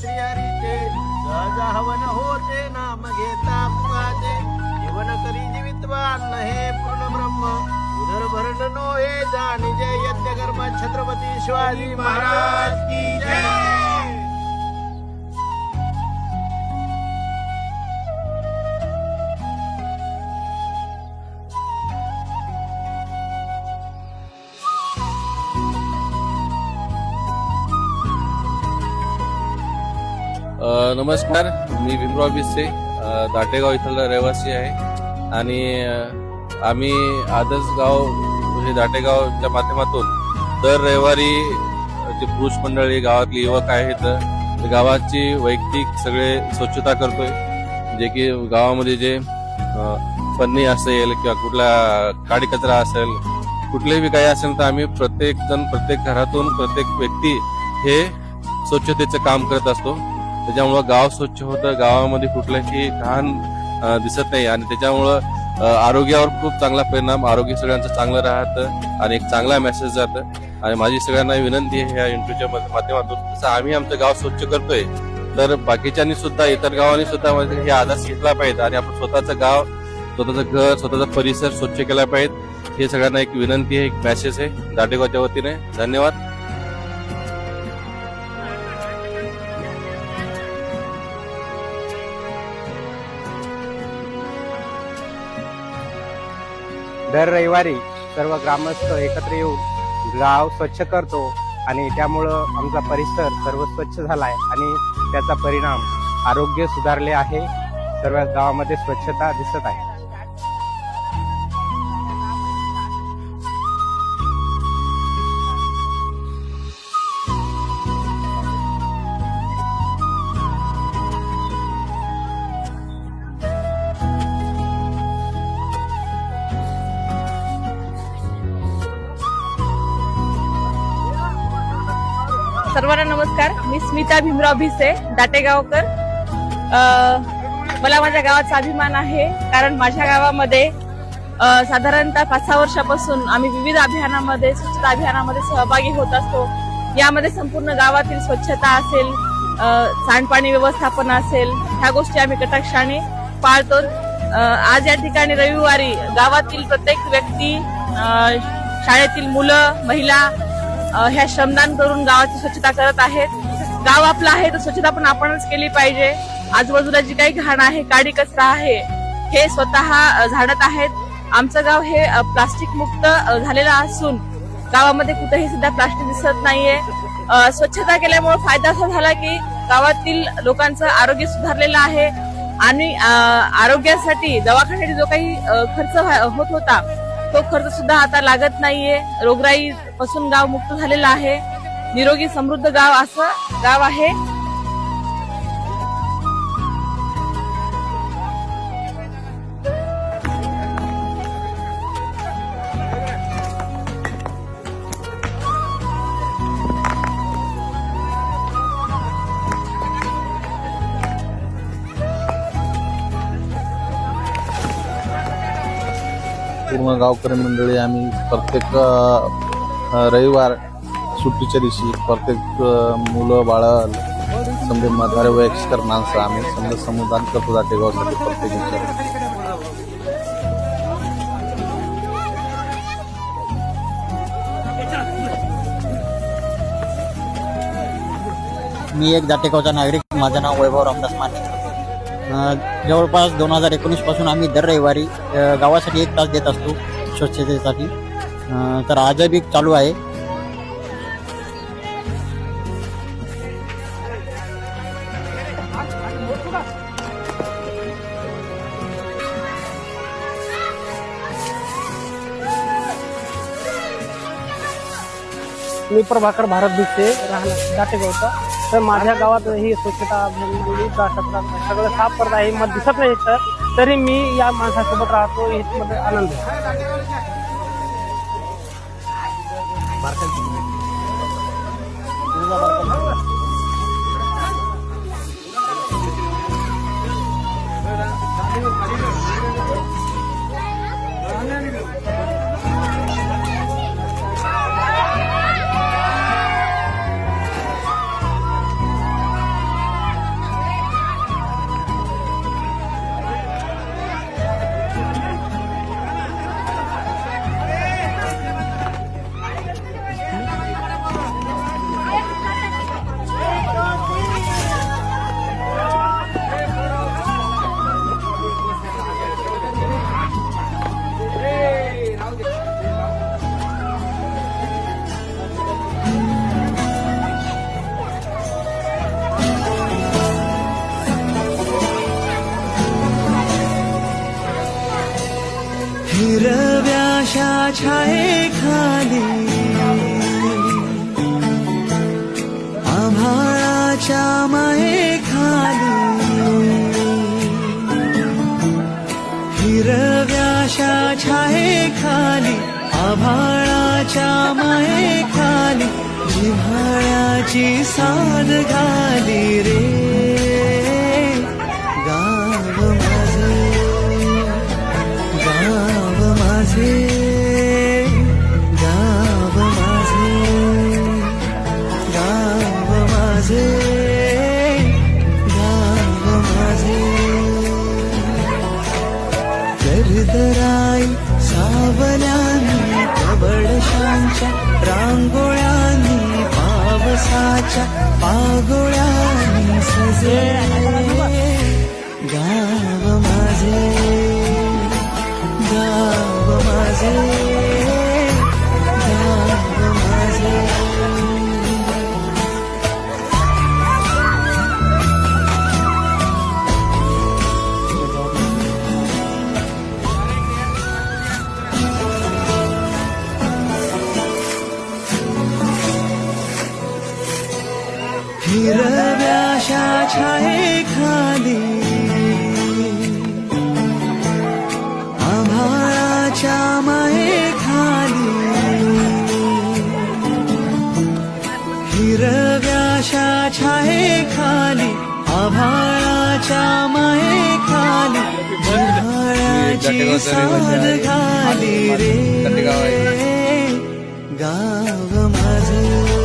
श्रीहरीचे सहज हवन होते नाम घेता मुखाचे जीवन करी जीवितवान हे पूर्ण ब्रह्म. उदर भरण नो हे जाणीजे यज्ञ कर्म छत्रपती शिवाजी महाराज की जय. नमस्कार. मी भीमराव बिस्से दाटेगाव इथला रहिवासी आहे. आणि आम्ही आदर्श गाव म्हणजे दाटेगावच्या माध्यमातून दर रविवारी जे पुरुष मंडळी गावातले युवक आहेत गावाची वैयक्तिक सगळे स्वच्छता करतोय. जे की गावामध्ये जे पन्नी असेल किंवा कुठला काडी कचरा असेल कुठलेही काही असेल तर आम्ही प्रत्येक जण प्रत्येक घरातून प्रत्येक व्यक्ती हे स्वच्छतेचं काम करत असतो. त्याच्यामुळं गाव स्वच्छ होतं. गावामध्ये कुठलंही घाण दिसत नाही. आणि त्याच्यामुळं आरोग्यावर खूप चांगला परिणाम आरोग्य सगळ्यांचं चांगलं राहतं आणि एक चांगला मेसेज जातं. आणि माझी सगळ्यांना विनंती आहे ह्या इंटरव्ह्यूच्या माध्यमातून. जसं आम्ही आमचं गाव स्वच्छ करतोय तर बाकीच्यांनी सुद्धा इतर गावांनी सुद्धा म्हणजे हे आदर्श घेतला पाहिजे. आणि आपण स्वतःचं गाव स्वतःचं घर स्वतःचा परिसर स्वच्छ केला पाहिजे. हे सगळ्यांना एक विनंती आहे एक मेसेज आहे. दाटेगावच्या वतीने धन्यवाद. दर रविवारी सर्व ग्रामस्थ एकत्र येऊन गाव स्वच्छ करतो आणि त्यामुळं आमचा परिसर सर्व स्वच्छ झालाय आणि त्याचा परिणाम आरोग्य सुधारले आहे. सर्व गावामध्ये स्वच्छता दिसत आहे. सर्वांना नमस्कार. मी स्मिता भीमराव भिसे दाटेगावकर मला माझ्या गावाचा अभिमान आहे कारण माझ्या गावामध्ये साधारणतः पाच सहा वर्षापासून आम्ही विविध अभियानामध्ये स्वच्छता अभियानामध्ये सहभागी होत असतो. यामध्ये संपूर्ण गावातील स्वच्छता असेल सांडपाणी व्यवस्थापन असेल ह्या गोष्टी आम्ही कटाक्षाने पाळतो. आज या ठिकाणी रविवारी गावातील प्रत्येक व्यक्ती शाळेतील मुलं महिला ह्या श्रमदान करून गावाची स्वच्छता करत आहेत गाव आपलं आहे तर स्वच्छता पण आपणच केली पाहिजे. आजूबाजूला जी काही घाण आहे काडी कचरा आहे हे स्वतः झाडत आहेत. आमचं गाव हे प्लास्टिक मुक्त झालेलं असून गावामध्ये कुठेही सुद्धा प्लास्टिक दिसत नाहीये. स्वच्छता केल्यामुळे फायदा असा झाला की गावातील लोकांचं आरोग्य सुधारलेलं आहे. आणि आरोग्यासाठी दवाखान्यासाठी जो काही खर्च होत होता तो खर्च सुद्धा आता लागत नाहीये. रोगराई पासून गाव मुक्त झालेला आहे. निरोगी समृद्ध गाव असं गाव आहे. पूर्ण गावकरी मंडळी आम्ही प्रत्येक रविवार सुट्टीच्या दिवशी प्रत्येक मुलं बाळ समजे म्हातारे वयस्कर माणसं आम्ही समजा समुदान करतो दाटेगावसाठी प्रत्येक ह्याच्यात. मी एक जाटेगावचा नागरिक माझं नाव वैभव रामदास माने जवळपास दोन हजार एकोणीसपासून आम्ही दर रविवारी गावासाठी एक तास देत असतो स्वच्छतेसाठी. तर आजही चालू आहे. मी प्रभाकर भारत दिसते राहणार दाटेगावचा. तर माझ्या गावात ही स्वच्छता सगळं साफ़ करत आहे मला दिसत नाही तर तरी मी या रहो राहतो याच्यामध्ये आनंद छाये खाली आभाळाच्या माये खाली हिरव्याशा छाये खाली आभाळाच्या माये खाली जिव्हाळ्याची साद घाली रे 不了 हिरव्याशा छाये खाली आभाळाच्या माये खाली हिरव्याशा छाये खाली आभाळाच्या माये खाली जिव्हाळ्याची साद घाली रे. गाव माझं